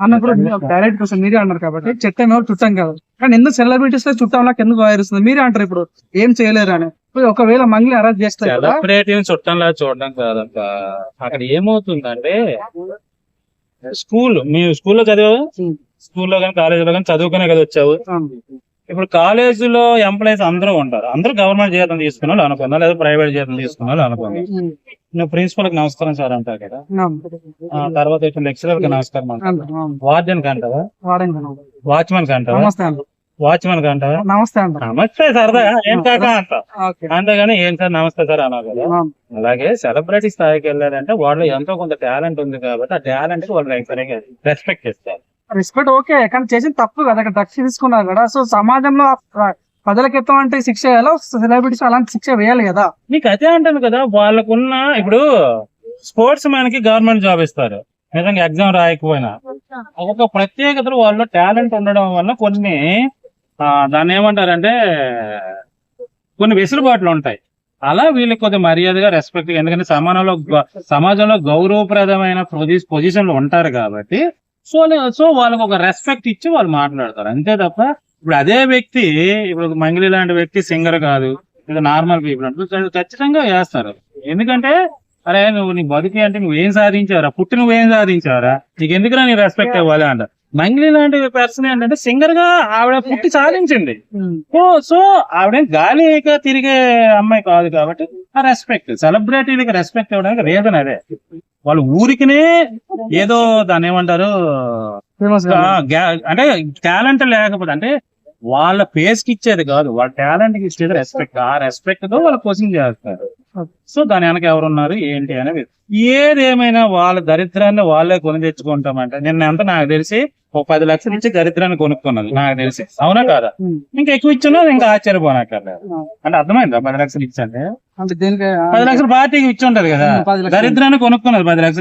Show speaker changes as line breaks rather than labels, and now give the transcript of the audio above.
అన్నప్పుడు direct question మీరే అన్నారు కాబట్టి చెట్టు ఏమో చుట్టం కాదు. కానీ ఎందుకు సెలబ్రిటీస్ చుట్టంలోకి ఎందుకు వైరుస్తుంది మీరే అంటారు ఇప్పుడు ఏం చేయలేరు అని. ఒకవేళ మంగ్లీ అరెస్ట్ చేస్తే కూడా
సెలబ్రిటీ చుట్టంలా చూడడం కాదంట అక్కడ ఏమవుతుందంటే స్కూల్ మేము స్కూల్లో చదివా. స్కూల్లో కానీ కాలేజీలో కానీ చదువుకునే కదా వచ్చావు? ఇప్పుడు కాలేజీలో ఎంప్లాయీస్ అందరూ ఉంటారు. అందరూ గవర్నమెంట్ జీతం తీసుకున్న వాళ్ళు అనుకుందా. లేదా ప్రైవేట్ జీతం తీసుకున్న వాళ్ళు అనుకుందా. నువ్వు ప్రిన్సిపల్కి నమస్కారం సార్ అంటావు కదా. ఆ తర్వాత ఇట్లా లెక్చరర్కి నమస్కారం అంటావు. వార్డెన్కి అంటావా. వాచ్మెన్కి అంటావా?
అంట
వాచ్మెన్కి అంటావా?
నమస్తే అంట
నమస్తే సరదాగా ఏం కాక అంట?
ఓకే.
అంతేగాని ఏం సార్ నమస్తే సార్ అన్నావు కదా. అలాగే సెలబ్రిటీ స్థాయికి వెళ్ళారంటే వాళ్ళు ఎంతో కొంత టాలెంట్ ఉంది కాబట్టి ఆ టాలెంట్కి వాళ్ళు రెస్పెక్ట్ ఇస్తారు
రెస్పెక్ట్ ఓకే కానీ చేసిన తప్పు కదా అక్కడ డ్రగ్స్ తీసుకున్నారు కదా. సో సమాజంలో ప్ర- ప్రజలకు ఎటువంటి శిక్ష వేయాలో సెలబ్రిటీస్ అలాంటి శిక్ష వేయాలి కదా.
నీకు అదే అంటాను కదా వాళ్ళకున్న ఇప్పుడు స్పోర్ట్స్ మ్యాన్కి గవర్నమెంట్ జాబ్ ఇస్తారు. నిజంగా ఎగ్జామ్ రాయకపోయినా. ఒక ప్రత్యేకతలు వాళ్ళ టాలెంట్ ఉండడం వల్ల కొన్ని దాన్ని ఏమంటారంటే కొన్ని వెసులుబాట్లు ఉంటాయి. అలా వీళ్ళకి కొద్దిగా మర్యాదగా రెస్పెక్ట్ ఎందుకంటే సమానంలో సమాజంలో గౌరవప్రదమైన పొజిషన్లో ఉంటారు కాబట్టి సో సో వాళ్ళకి ఒక రెస్పెక్ట్ ఇచ్చి వాళ్ళు మాట్లాడతారు. అంతే తప్ప ఇప్పుడు అదే వ్యక్తి ఇప్పుడు మంగిలి లాంటి వ్యక్తి సింగర్ కాదు ఇది నార్మల్ పీపుల్ అంటే ఖచ్చితంగా వేస్తారు. ఎందుకంటే అరే నువ్వు నీ బతికి అంటే నువ్వేం సాధించారా పుట్టి నువ్వేం సాధించారా నీకు ఎందుకురా నీ రెస్పెక్ట్ ఇవ్వాలి అంట మంగిలి లాంటి పర్సన్ ఏంటంటే సింగర్గా ఆవిడ పుట్టి సాధించింది. సో సో ఆవిడ గాలిగా తిరిగే అమ్మాయి కాదు కాబట్టి ఆ రెస్పెక్ట్ సెలబ్రిటీలకి రెస్పెక్ట్ ఇవ్వడానికి రీజన్ అదే. వాళ్ళు ఊరికినే ఏదో దాన్ని ఏమంటారు? అంటే టాలెంట్ లేకపోతే అంటే వాళ్ళ ఫేస్కి ఇచ్చేది కాదు. వాళ్ళ టాలెంట్కి ఇచ్చేది రెస్పెక్ట్ ఆ రెస్పెక్ట్తో వాళ్ళు కోచింగ్ చేస్తారు. సో దాని వెనక ఎవరున్నారు ఏంటి అనేది ఏదేమైనా వాళ్ళ దరిద్రాన్ని వాళ్ళే కొని తెచ్చుకుంటామంటే నిన్న ఎంత నాకు తెలిసి ఒక పది లక్షలు ఇచ్చి దరిద్రాన్ని కొనుక్కున్నది. నాకు తెలిసి. అవునా కాదా? ఇంకా ఎక్కువ ఇచ్చినా ఇంకా ఆశ్చర్యపోనక్కర్లేదు. అంటే అర్థమైందా? పది లక్షలు
దేనికి
పది లక్షలు పార్టీకి ఇచ్చి ఉంటది కదా. దరిద్రాన్ని కొనుక్కున్నది పది లక్షలు.